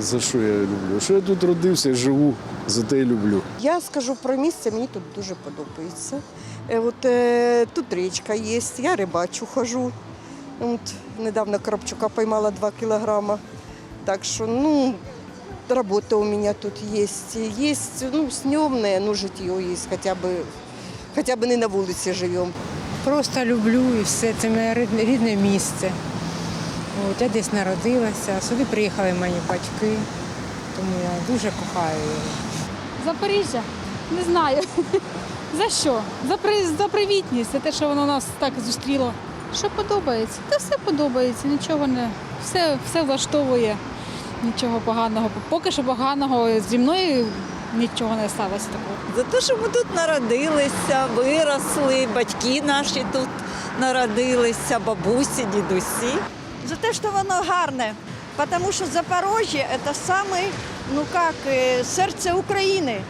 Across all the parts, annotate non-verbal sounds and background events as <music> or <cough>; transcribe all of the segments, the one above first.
за що я люблю? Що я тут родився, живу, за те й люблю. Я скажу про місце, мені тут дуже подобається. Е, От, е, тут річка є, я рибачу хожу. От, недавно Коробчука поймала 2 кілограма. Так що, ну, робота у мене тут є. Є ну, снімне, ну, життя є, хоча б, хоча б не на вулиці живемо. Просто люблю і все. Це моє рідне місце. От, я десь народилася, сюди приїхали мої батьки, тому я дуже кохаю його. Запоріжжя? Не знаю. <laughs> За що? За, при... за привітність, за те, що воно нас так зустріло. Що подобається? Та все подобається, нічого не. Все, все влаштовує, нічого поганого. Поки що поганого зі мною нічого не сталося такого. За те, що ми тут народилися, виросли, батьки наші тут народилися, бабусі, дідусі за те, що воно гарне. Тому що Запорожжя це саме ну як, е, серце України.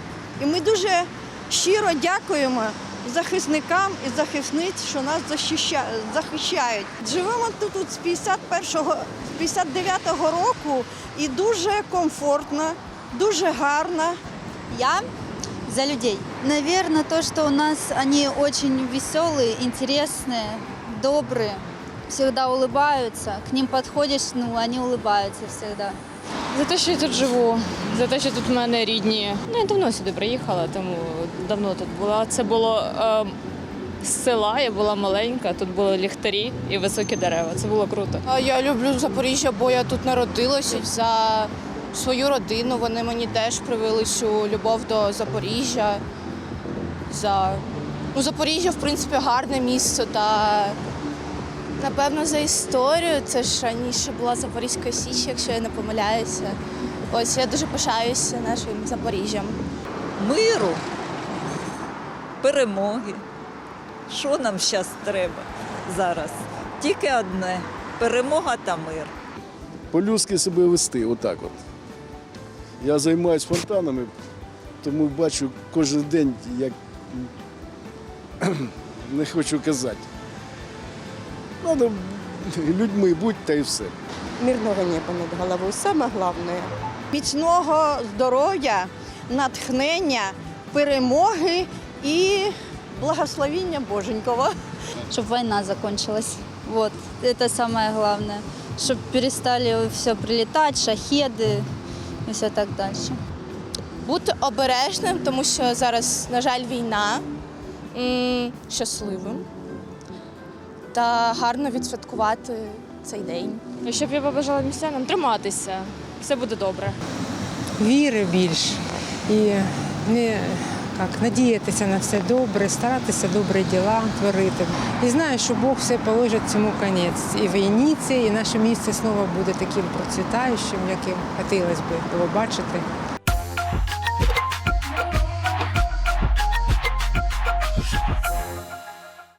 І ми дуже щиро дякуємо захисникам і захисниць, що нас захища- захищають. Живемо тут, тут з 51-го, з 59-го року і дуже комфортно, дуже гарно. Я за людей. Наверное, то, что у нас они очень веселые, интересные, добрые, всегда улыбаются. К ним подходишь, ну, они улыбаются всегда. За те, що я тут живу, за те, що тут в мене рідні. Ну, я давно сюди приїхала, тому давно тут була. Це було е, з села, я була маленька, тут були ліхтарі і високі дерева. Це було круто. А Я люблю Запоріжжя, бо я тут народилася за свою родину. Вони мені теж привели цю любов до Запоріжжя. За... Ну, Запоріжжя, в принципі, гарне місце та напевно за історію. Це ж раніше була Запорізька Січ, якщо я не помиляюся. Ось я дуже пишаюся нашим Запоріжжям. Миру, перемоги. Що нам зараз треба зараз? Тільки одне перемога та мир. По-людськи себе вести, отак от. Я займаюся фонтанами, тому бачу кожен день, як <clears throat> не хочу казати. Надо людьми будь та й все. Мирного неба над головою. Саме головне. Міцного здоров'я, натхнення, перемоги і благословіння Боженького. Чтобы война закончилась. Вот, это самое главное. Чтобы перестали все прилетать, шахеды и все так дальше. Бути обережним, тому що зараз, на жаль, війна, М, щасливим та гарно відсвяткувати цей день. І щоб я побажала містянам триматися, все буде добре. Віри більш і не як, надіятися на все добре, старатися добрі діла творити. І знаю, що Бог все положить цьому конець. І війні це, і наше місце знову буде таким процвітаючим, яким хотілося б його бачити.